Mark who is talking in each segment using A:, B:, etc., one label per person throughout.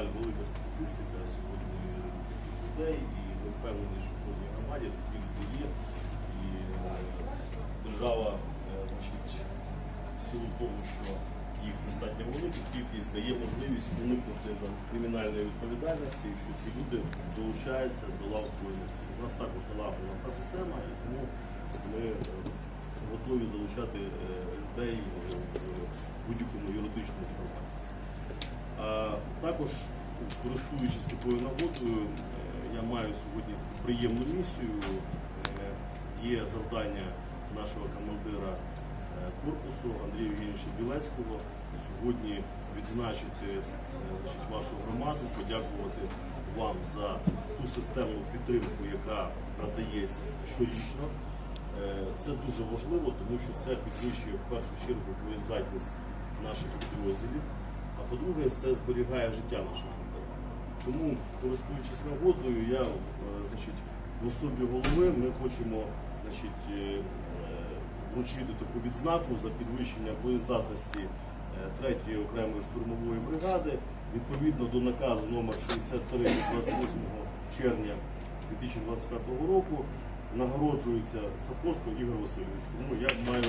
A: жаль, велика статистика сьогодні людей, і ми впевнені, що в кожній громаді такі люди є. І е, держава, е, в силу того, що їх достатньо велика кількість дає можливість уникнути кримінальної відповідальності, якщо ці люди долучаються до лав збройних сил. У нас також налагоджена та система, і тому ми е, готові залучати людей в будь-якому юридичному форматі. Також, користуючись такою нагодою, е, я маю сьогодні приємну місію. Е, Є завдання нашого командира е, корпусу Андрія Євгеновича Білецького сьогодні відзначити значить, вашу громаду, подякувати вам за ту системну підтримку, яка надається щорічно. Це дуже важливо, тому що це підвищує в першу чергу боєздатність наших підрозділів. По-друге, це зберігає життя наших людей. Тому, користуючись нагодою, я е, значить, в особі голови ми хочемо е, е, вручити таку відзнаку за підвищення боєздатності 3-ї окремої штурмової бригади відповідно до наказу номер 63 28 червня 2025 року. Нагороджується Сапожко Ігор Васильович. Тому я маю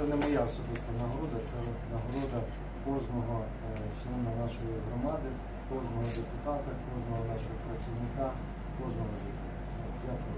B: це не моя особиста нагорода, це нагорода кожного е, члена нашої громади, кожного депутата, кожного нашого працівника, кожного жителя. Дякую.